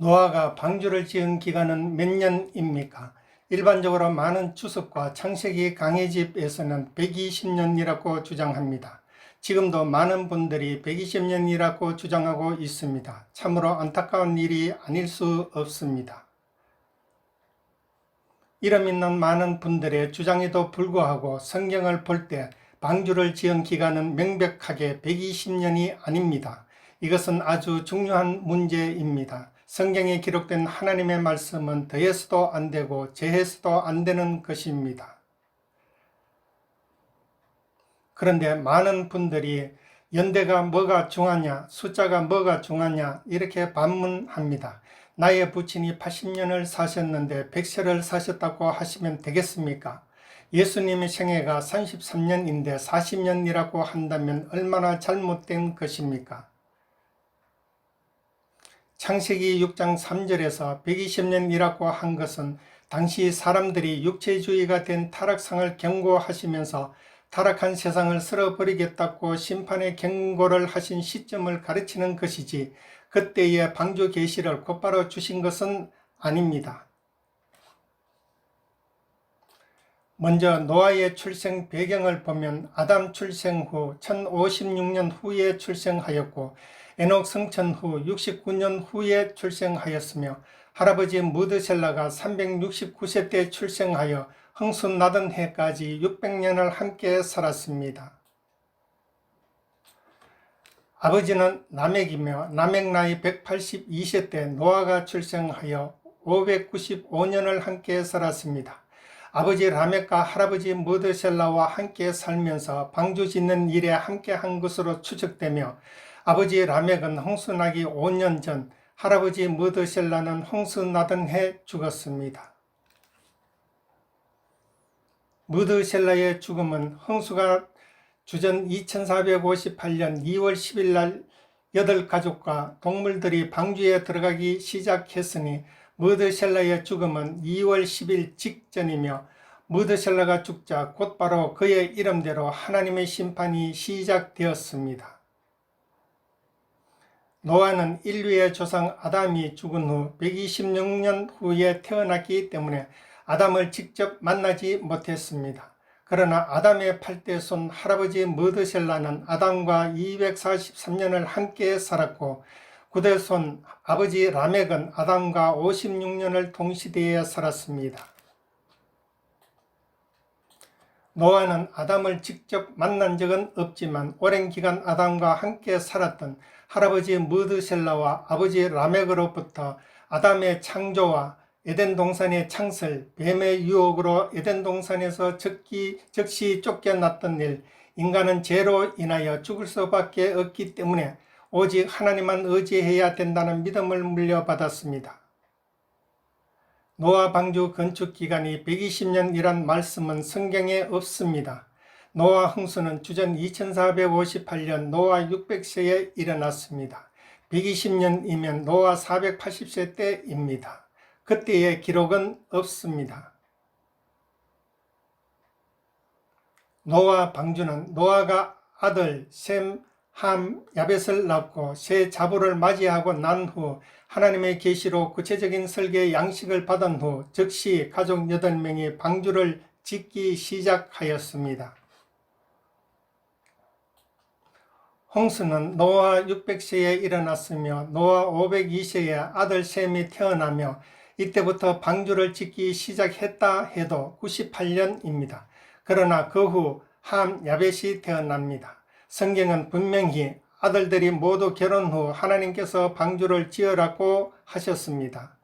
노아가 방주를 지은 기간은 몇 년입니까? 일반적으로 많은 주석과 창세기 강해집에서는 120년이라고 주장합니다. 지금도 많은 분들이 120년이라고 주장하고 있습니다. 참으로 안타까운 일이 아닐 수 없습니다. 이름 있는 많은 분들의 주장에도 불구하고 성경을 볼 때 방주를 지은 기간은 명백하게 120년이 아닙니다. 이것은 아주 중요한 문제입니다. 성경에 기록된 하나님의 말씀은 더해서도 안 되고 제해서도 안 되는 것입니다. 그런데 많은 분들이 연대가 뭐가 중하냐, 숫자가 뭐가 중하냐, 이렇게 반문합니다. 나의 부친이 80년을 사셨는데 100세를 사셨다고 하시면 되겠습니까? 예수님의 생애가 33년인데 40년이라고 한다면 얼마나 잘못된 것입니까? 창세기 6장 3절에서 120년 이라고 한 것은 당시 사람들이 육체주의가 된 타락상을 경고하시면서 타락한 세상을 쓸어버리겠다고 심판의 경고를 하신 시점을 가르치는 것이지 그때의 방주 계시를 곧바로 주신 것은 아닙니다. 먼저 노아의 출생 배경을 보면 아담 출생 후 1056년 후에 출생하였고 에녹 성천 후 69년 후에 출생하였으며 할아버지 무드셀라가 369세 때 출생하여 흥수 나던 해까지 600년을 함께 살았습니다. 아버지는 나멕이며 나멕 나이 182세 때 노아가 출생하여 595년을 함께 살았습니다. 아버지 라멕과 할아버지 무드셀라와 함께 살면서 방주 짓는 일에 함께 한 것으로 추측되며 아버지 라멕은 홍수 나기 5년 전 할아버지 무드셀라는 홍수 나던 해 죽었습니다. 무드셀라의 죽음은 홍수가 주전 2458년 2월 10일 날 여덟 가족과 동물들이 방주에 들어가기 시작했으니 무드셀라의 죽음은 2월 10일 직전이며 무드셀라가 죽자 곧바로 그의 이름대로 하나님의 심판이 시작되었습니다. 노아는 인류의 조상 아담이 죽은 후 126년 후에 태어났기 때문에 아담을 직접 만나지 못했습니다. 그러나 아담의 팔대손 할아버지 머드셀라는 아담과 243년을 함께 살았고 구대손 아버지 라멕은 아담과 56년을 동시대에 살았습니다. 노아는 아담을 직접 만난 적은 없지만 오랜 기간 아담과 함께 살았던 할아버지 무드셀라와 아버지 라멕으로부터 아담의 창조와 에덴 동산의 창설, 뱀의 유혹으로 에덴 동산에서 적기, 적시 쫓겨났던 일, 인간은 죄로 인하여 죽을 수밖에 없기 때문에 오직 하나님만 의지해야 된다는 믿음을 물려받았습니다. 노아 방주 건축 기간이 120년이란 말씀은 성경에 없습니다. 노아 흥수는 주전 2458년 노아 600세에 일어났습니다. 120년이면 노아 480세 때입니다. 그때의 기록은 없습니다. 노아 방주는 노아가 아들 셈, 함, 야벳을 낳고 새 자부를 맞이하고 난 후 하나님의 계시로 구체적인 설계 양식을 받은 후 즉시 가족 8명이 방주를 짓기 시작하였습니다. 홍수는 노아 600세에 일어났으며 노아 502세에 아들 셈이 태어나며 이때부터 방주를 짓기 시작했다 해도 98년입니다. 그러나 그 후 함 야벳이 태어납니다. 성경은 분명히 아들들이 모두 결혼 후 하나님께서 방주를 지으라고 하셨습니다.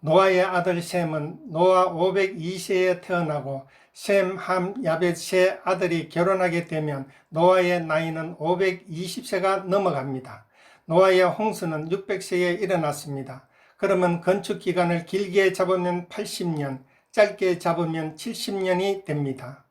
노아의 아들 셈은 노아 502세에 태어나고 셈, 함, 야벳 세 아들이 결혼하게 되면 노아의 나이는 520세가 넘어갑니다. 노아의 홍수는 600세에 일어났습니다. 그러면 건축 기간을 길게 잡으면 80년, 짧게 잡으면 70년이 됩니다.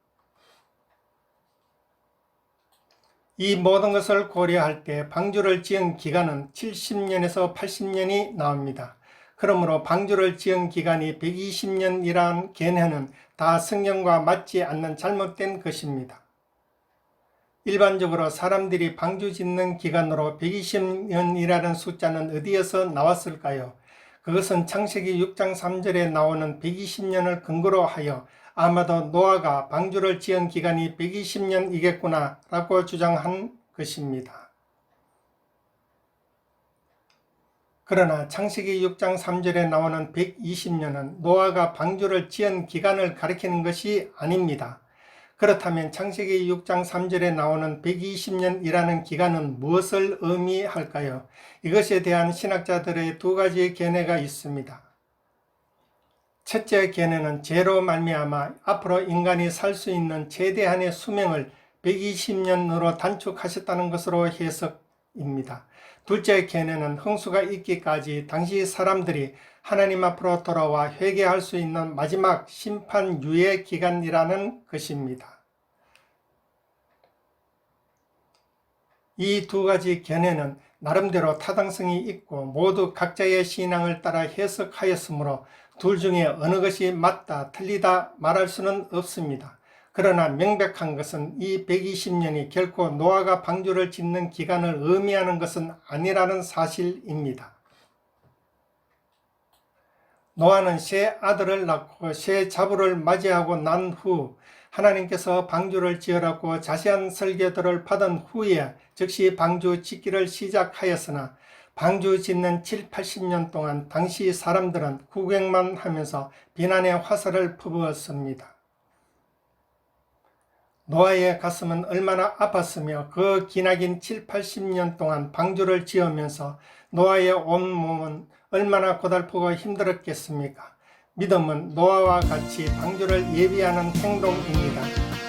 이 모든 것을 고려할 때 방주를 지은 기간은 70년에서 80년이 나옵니다. 그러므로 방주를 지은 기간이 120년이라는 개념은 다 성경과 맞지 않는 잘못된 것입니다. 일반적으로 사람들이 방주 짓는 기간으로 120년이라는 숫자는 어디에서 나왔을까요? 그것은 창세기 6장 3절에 나오는 120년을 근거로 하여 아마도 노아가 방주를 지은 기간이 120년이겠구나 라고 주장한 것입니다. 그러나 창세기 6장 3절에 나오는 120년은 노아가 방주를 지은 기간을 가리키는 것이 아닙니다. 그렇다면 창세기 6장 3절에 나오는 120년이라는 기간은 무엇을 의미할까요? 이것에 대한 신학자들의 두 가지 견해가 있습니다. 첫째 견해는 죄로 말미암아 앞으로 인간이 살 수 있는 최대한의 수명을 120년으로 단축하셨다는 것으로 해석 입니다. 둘째 견해는 홍수가 있기까지 당시 사람들이 하나님 앞으로 돌아와 회개할 수 있는 마지막 심판 유예 기간이라는 것입니다. 이 두 가지 견해는 나름대로 타당성이 있고 모두 각자의 신앙을 따라 해석하였으므로 둘 중에 어느 것이 맞다, 틀리다 말할 수는 없습니다. 그러나 명백한 것은 이 120년이 결코 노아가 방주를 짓는 기간을 의미하는 것은 아니라는 사실입니다. 노아는 새 아들을 낳고 새 자부를 맞이하고 난 후 하나님께서 방주를 지으라고 자세한 설계도를 받은 후에 즉시 방주 짓기를 시작하였으나 방주 짓는 7, 80년 동안 당시 사람들은 구경만 하면서 비난의 화살을 퍼부었습니다. 노아의 가슴은 얼마나 아팠으며 그 기나긴 7, 80년 동안 방주를 지으면서 노아의 온 몸은 얼마나 고달프고 힘들었겠습니까? 믿음은 노아와 같이 방주를 예비하는 행동입니다.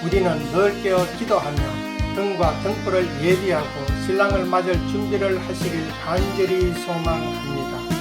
우리는 늘 깨어 기도하며 등과 등불을 예비하고 신랑을 맞을 준비를 하시길 간절히 소망합니다.